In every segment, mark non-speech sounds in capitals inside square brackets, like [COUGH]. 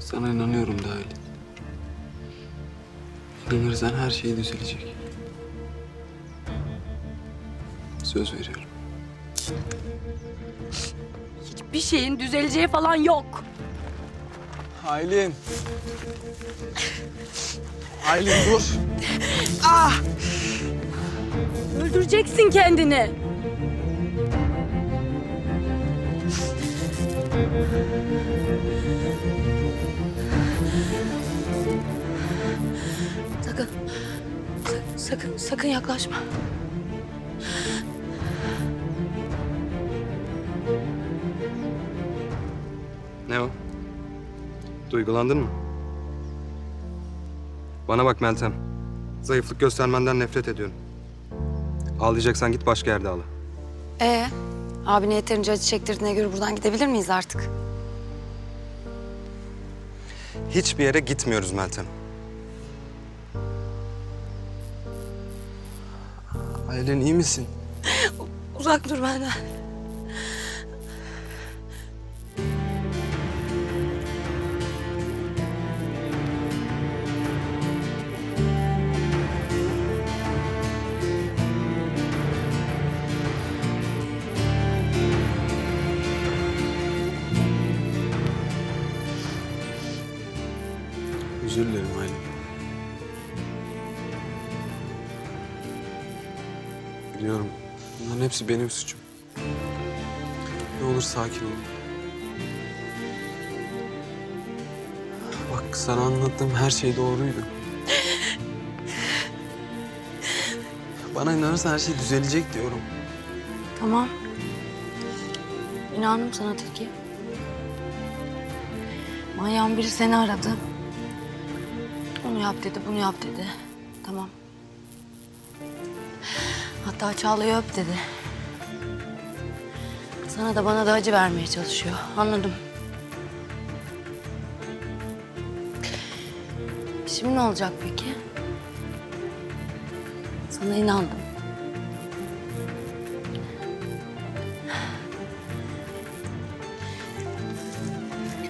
Sana inanıyorum da Aylin. İnanırsan her şey düzelecek. Söz veriyorum. Hiçbir şeyin düzeleceği falan yok. Aylin. Aylin dur. Öldüreceksin kendini. Sakın. sa- Sakın, sakın yaklaşma. Ne o? Duygulandın mı? Bana bak Meltem. Zayıflık göstermenden nefret ediyorum. Ağlayacaksan git başka yerde ağla. Ee, abine yeterince acı çektirdiğine göre buradan gidebilir miyiz artık? Hiçbir yere gitmiyoruz Meltem. Aylin iyi misin? Uzak dur benden. Hepsi benim suçum. Ne olur sakin ol. Bak sana anlattığım her şey doğruydu. Bana inanırsan her şey düzelecek diyorum. Tamam. İnandım sana Tilki. Manyağın biri seni aradı. Onu yap dedi, bunu yap dedi. Tamam. Hatta Çağla'yı öp dedi. Sana da bana da acı vermeye çalışıyor. Anladım. Şimdi ne olacak peki? Sana inandım.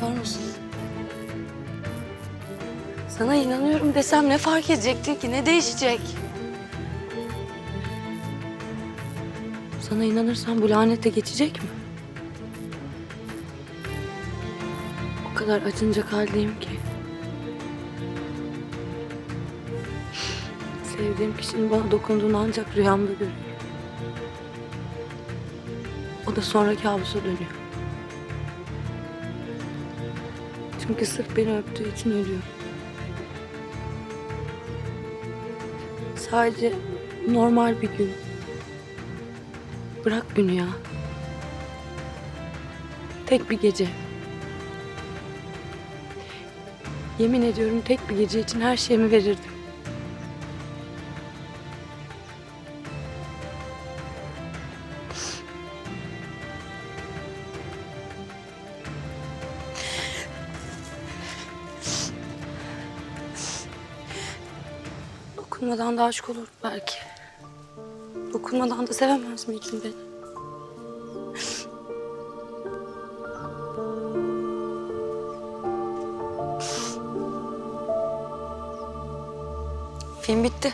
Kör musun? Sana inanıyorum desem ne fark edecekti ki? Ne değişecek? Sana inanırsam bu lanet geçecek mi? O kadar acınacak haldeyim ki. Sevdiğim kişinin bana dokunduğunu ancak rüyamda görüyorum. O da sonra kabusa dönüyor. Çünkü sırf beni öptüğü için ölüyor. Sadece normal bir gün. Bırak günü ya. Tek bir gece. Yemin ediyorum tek bir gece için her şeyimi verirdim. Dokunmadan da aşık olur belki. Dokunmadan da sevemez miydin beni? Film bitti.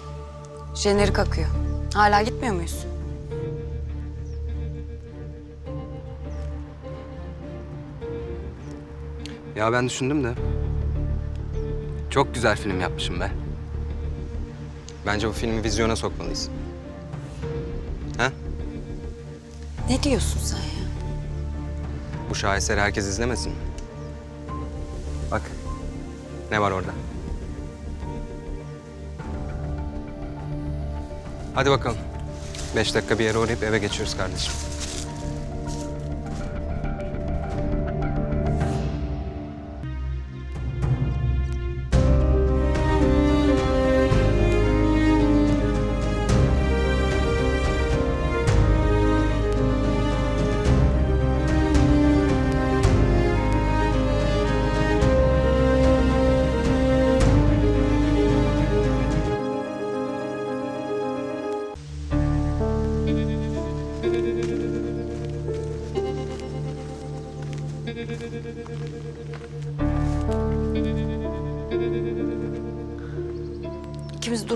Jenerik akıyor. Hala gitmiyor muyuz? Ya ben düşündüm de. Çok güzel film yapmışım be. Bence bu filmi vizyona sokmalıyız. Ha? Ne diyorsun sen ya? Bu şaheseri herkes izlemesin? Bak. Ne var orada? Hadi bakalım. Beş dakika bir yere uğrayıp eve geçiyoruz kardeşim.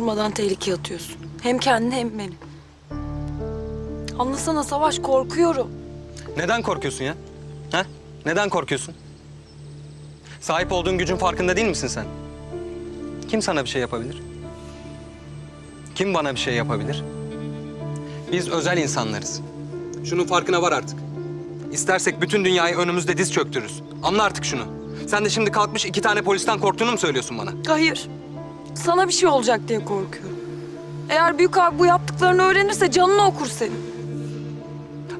Durmadan tehlikeye atıyorsun. Hem kendini hem beni. Anlasana Savaş korkuyorum. Neden korkuyorsun ya? Ha? Neden korkuyorsun? Sahip olduğun gücün farkında değil misin sen? Kim sana bir şey yapabilir? Kim bana bir şey yapabilir? Biz özel insanlarız. Şunun farkına var artık. İstersek bütün dünyayı önümüzde diz çöktürürüz. Anla artık şunu. Sen de şimdi kalkmış iki tane polisten korktuğunu mu söylüyorsun bana? Hayır. Sana bir şey olacak diye korkuyorum. Eğer büyük abi bu yaptıklarını öğrenirse canını okur senin.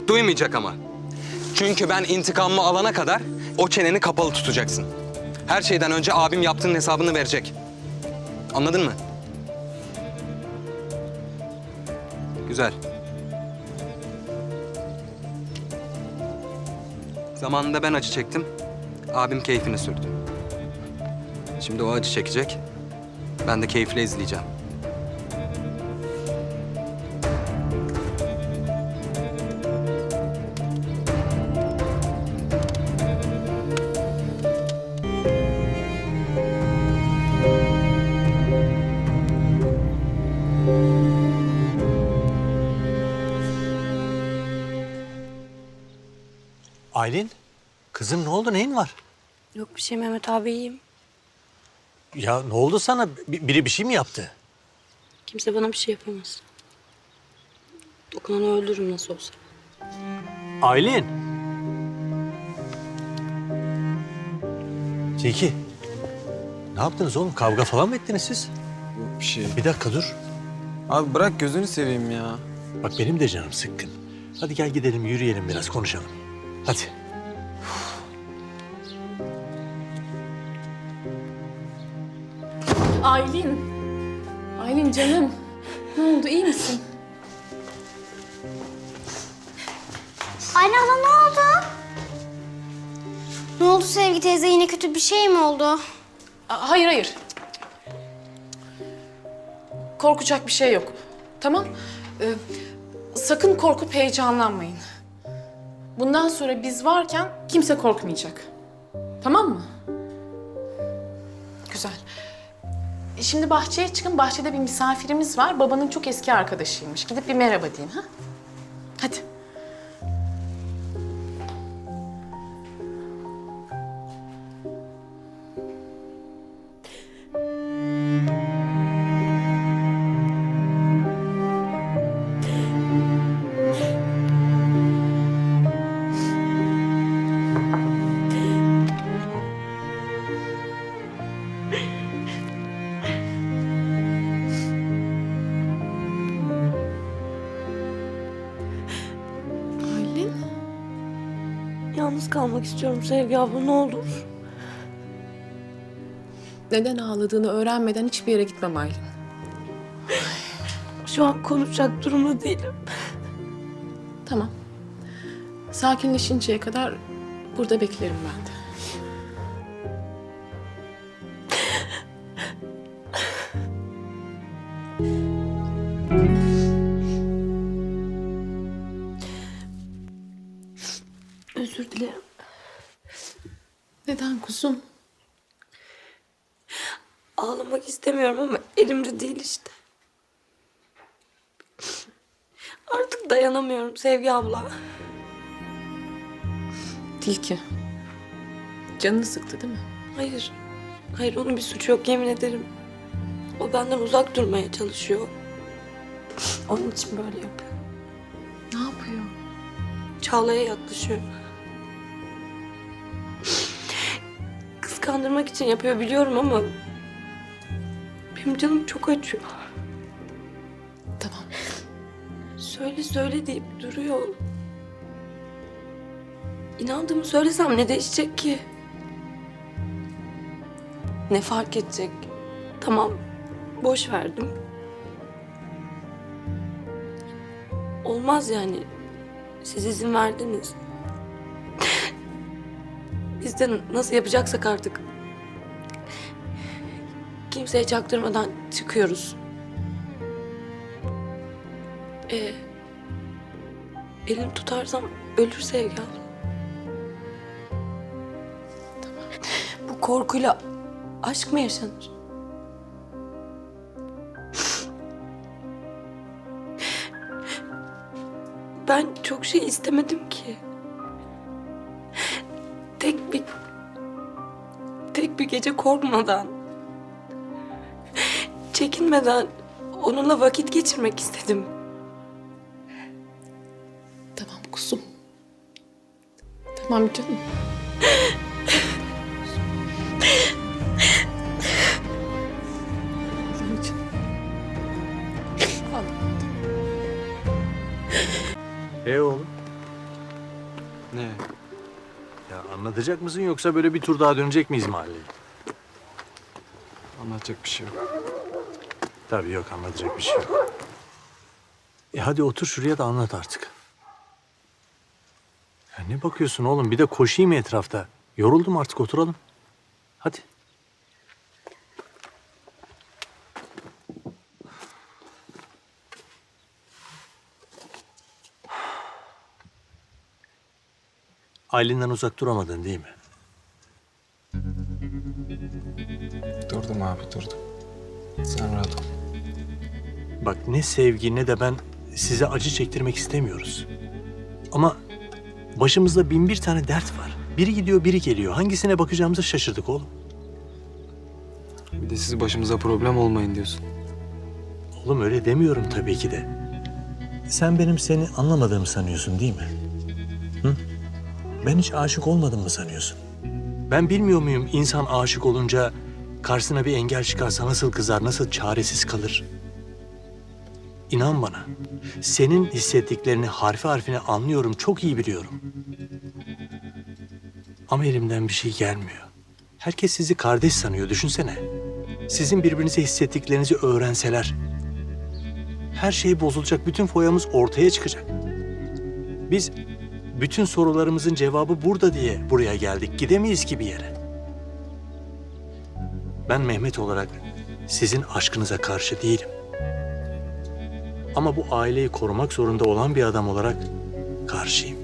Duymayacak ama. Çünkü ben intikamımı alana kadar o çeneni kapalı tutacaksın. Her şeyden önce abim yaptığının hesabını verecek. Anladın mı? Güzel. Zamanında ben acı çektim. Abim keyfini sürdü. Şimdi o acı çekecek. Ben de keyifle izleyeceğim. Aylin, kızım ne oldu? Neyin var? Yok bir şey Mehmet abi iyiyim. Ya ne oldu sana? Bi- biri bir şey mi yaptı? Kimse bana bir şey yapamaz. Dokunanı öldürürüm nasıl olsa. Aylin. Tilki. Ne yaptınız oğlum? Kavga falan mı ettiniz siz? Yok bir şey. Bir dakika dur. Abi bırak gözünü seveyim ya. Bak benim de canım sıkkın. Hadi gel gidelim yürüyelim biraz konuşalım. Hadi. Aylin. Aylin canım. Ne oldu iyi misin? Anne hala ne oldu? Ne oldu Sevgi teyze? Yine kötü bir şey mi oldu? Aa, hayır hayır. Korkacak bir şey yok. Tamam. Ee, sakın korkup heyecanlanmayın. Bundan sonra biz varken kimse korkmayacak. Tamam mı? Şimdi bahçeye çıkın. Bahçede bir misafirimiz var. Babanın çok eski arkadaşıymış. Gidip bir merhaba deyin ha. Hadi. Yalnız kalmak istiyorum Sevgi abla ne olur. Neden ağladığını öğrenmeden hiçbir yere gitmem Aylin. Şu an konuşacak durumda değilim. Tamam. Sakinleşinceye kadar burada beklerim ben de. Ağlamak istemiyorum ama elimde değil işte. Artık dayanamıyorum Sevgi abla. Tilki. Canını sıktı değil mi? Hayır. Hayır onun bir suçu yok yemin ederim. O benden uzak durmaya çalışıyor. Onun için böyle yapıyor. Ne yapıyor? Çağla'ya yaklaşıyor. Kıskandırmak için yapıyor biliyorum ama... Benim canım çok acıyor. Tamam. Söyle söyle deyip duruyor. İnandığımı söylesem ne değişecek ki? Ne fark edecek? Tamam, boş verdim. Olmaz yani. Siz izin verdiniz. [LAUGHS] Biz de nasıl yapacaksak artık. Kimseye çaktırmadan çıkıyoruz. Ee, elim tutarsam ölür Sevgi abla. Bu korkuyla aşk mı yaşanır? Ben çok şey istemedim ki. Tek bir tek bir gece korkmadan çekinmeden onunla vakit geçirmek istedim. Tamam kuzum. Tamam canım. E oğlum? Ne? Ya anlatacak mısın yoksa böyle bir tur daha dönecek miyiz mahalleye? Anlatacak bir şey yok. Tabii yok anlatacak bir şey yok. E hadi otur şuraya da anlat artık. Ya ne bakıyorsun oğlum? Bir de koşayım etrafta? Yoruldum artık oturalım. Hadi. Aylin'den uzak duramadın değil mi? Durdum abi durdum. Sen rahat ol. Bak ne sevgi ne de ben size acı çektirmek istemiyoruz. Ama başımızda bin bir tane dert var. Biri gidiyor biri geliyor. Hangisine bakacağımızı şaşırdık oğlum. Bir de siz başımıza problem olmayın diyorsun. Oğlum öyle demiyorum tabii ki de. Sen benim seni anlamadığımı sanıyorsun değil mi? Hı? Ben hiç aşık olmadım mı sanıyorsun? Ben bilmiyor muyum insan aşık olunca karşısına bir engel çıkarsa nasıl kızar, nasıl çaresiz kalır? İnan bana, senin hissettiklerini harfi harfine anlıyorum, çok iyi biliyorum. Ama elimden bir şey gelmiyor. Herkes sizi kardeş sanıyor, düşünsene. Sizin birbirinize hissettiklerinizi öğrenseler, her şey bozulacak, bütün foyamız ortaya çıkacak. Biz bütün sorularımızın cevabı burada diye buraya geldik. Gidemeyiz ki bir yere. Ben Mehmet olarak sizin aşkınıza karşı değilim. Ama bu aileyi korumak zorunda olan bir adam olarak karşıyım.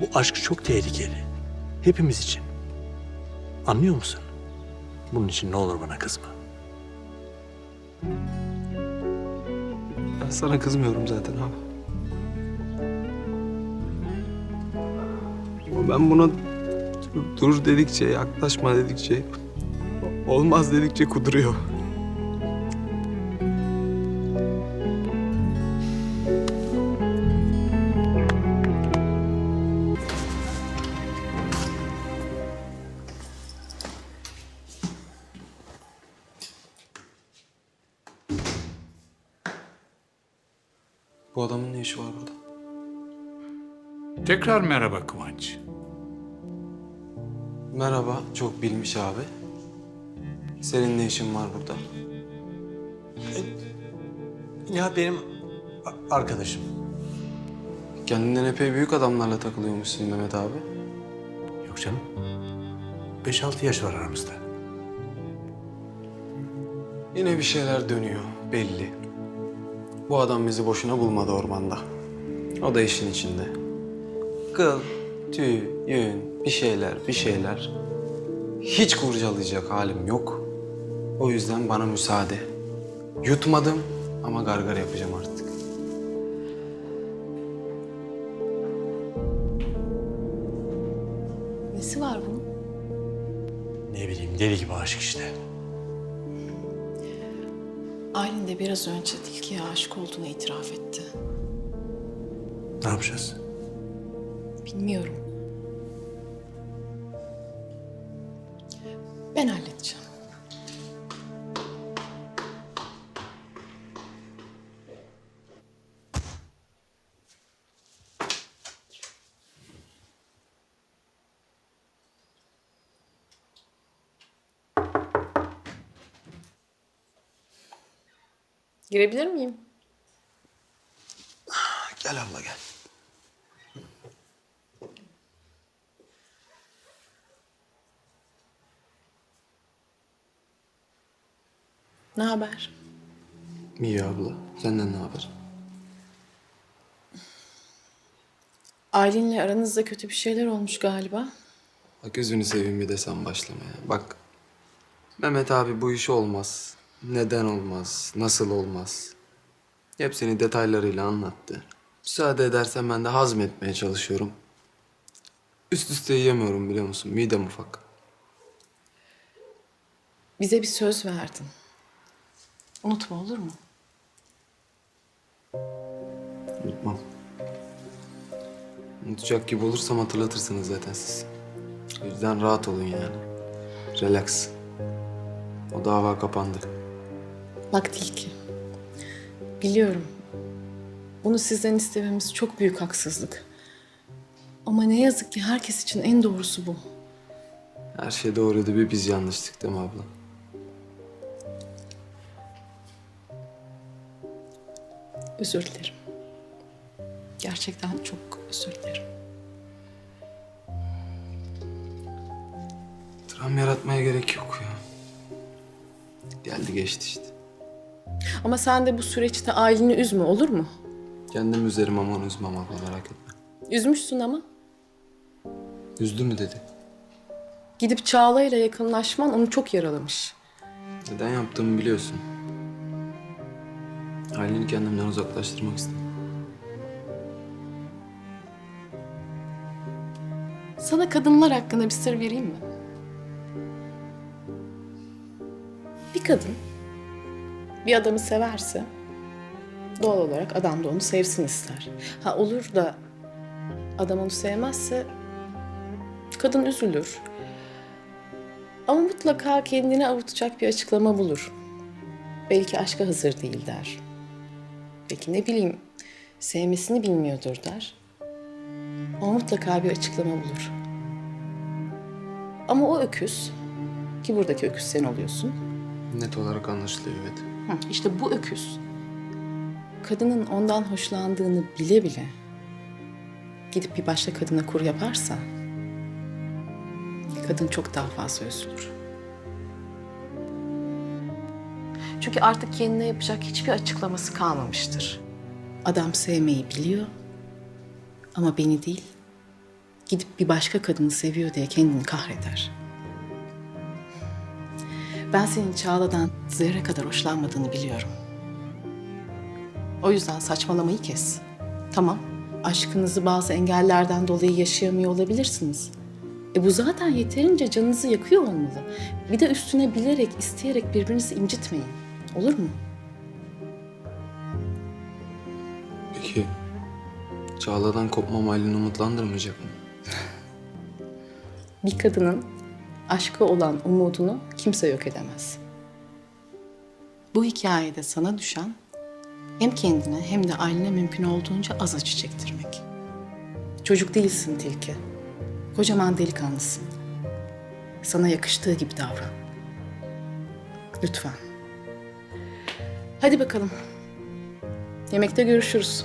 Bu aşk çok tehlikeli. Hepimiz için. Anlıyor musun? Bunun için ne olur bana kızma. Ben sana kızmıyorum zaten abi. Ama ben buna dur dedikçe, yaklaşma dedikçe, olmaz dedikçe kuduruyor. Bu adamın ne işi var burada? Tekrar merhaba Kıvanç. Merhaba, çok bilmiş abi. Senin ne işin var burada? Ya benim a- arkadaşım. Kendinden epey büyük adamlarla takılıyormuşsun Mehmet abi. Yok canım. Beş altı yaş var aramızda. Yine bir şeyler dönüyor, belli. Bu adam bizi boşuna bulmadı ormanda. O da işin içinde. Kıl, tüy, yün, bir şeyler, bir şeyler. Hiç kurcalayacak halim yok. O yüzden bana müsaade. Yutmadım ama gargar yapacağım artık. Aylin de biraz önce Tilki'ye aşık olduğunu itiraf etti. Ne yapacağız? Bilmiyorum. Ben halledeceğim. Girebilir miyim? Gel abla gel. Ne haber? İyi abla. Senden ne haber? Aylin'le aranızda kötü bir şeyler olmuş galiba. Bak gözünü seveyim bir de sen başlamaya. Bak Mehmet abi bu iş olmaz. Neden olmaz? Nasıl olmaz? Hepsini detaylarıyla anlattı. Müsaade edersen ben de hazmetmeye çalışıyorum. Üst üste yiyemiyorum biliyor musun? Midem ufak. Bize bir söz verdin. Unutma olur mu? Unutmam. Unutacak gibi olursam hatırlatırsınız zaten siz. O yüzden rahat olun yani. Relax. O dava kapandı. Bak Tilki. Biliyorum. Bunu sizden istememiz çok büyük haksızlık. Ama ne yazık ki herkes için en doğrusu bu. Her şey doğruydu bir biz yanlıştık değil mi abla? Özür dilerim. Gerçekten çok özür dilerim. Dram yaratmaya gerek yok ya. Geldi geçti işte. Ama sen de bu süreçte aileni üzme olur mu? Kendim üzerim ama onu üzmem abla merak etme. Üzmüşsün ama. Üzdü mü dedi. Gidip Çağla ile yakınlaşman onu çok yaralamış. Neden yaptığımı biliyorsun. Aileni kendimden uzaklaştırmak istedim. Sana kadınlar hakkında bir sır vereyim mi? Bir kadın bir adamı severse doğal olarak adam da onu sevsin ister. Ha olur da adam onu sevmezse kadın üzülür. Ama mutlaka kendini avutacak bir açıklama bulur. Belki aşka hazır değil der. Belki ne bileyim sevmesini bilmiyordur der. Ama mutlaka bir açıklama bulur. Ama o öküz, ki buradaki öküz sen oluyorsun. Net olarak anlaşılıyor evet. Hı, işte bu öküz, kadının ondan hoşlandığını bile bile gidip bir başka kadına kur yaparsa, kadın çok daha fazla üzülür. Çünkü artık kendine yapacak hiçbir açıklaması kalmamıştır. Adam sevmeyi biliyor ama beni değil, gidip bir başka kadını seviyor diye kendini kahreder. Ben senin Çağla'dan zerre kadar hoşlanmadığını biliyorum. O yüzden saçmalamayı kes. Tamam, aşkınızı bazı engellerden dolayı yaşayamıyor olabilirsiniz. E bu zaten yeterince canınızı yakıyor olmalı. Bir de üstüne bilerek, isteyerek birbirinizi incitmeyin. Olur mu? Peki Çağla'dan kopmam aileni umutlandırmayacak mı? Bir kadının aşka olan umudunu kimse yok edemez. Bu hikayede sana düşen hem kendine hem de ailene mümkün olduğunca az acı çektirmek. Çocuk değilsin Tilki. Kocaman delikanlısın. Sana yakıştığı gibi davran. Lütfen. Hadi bakalım. Yemekte görüşürüz.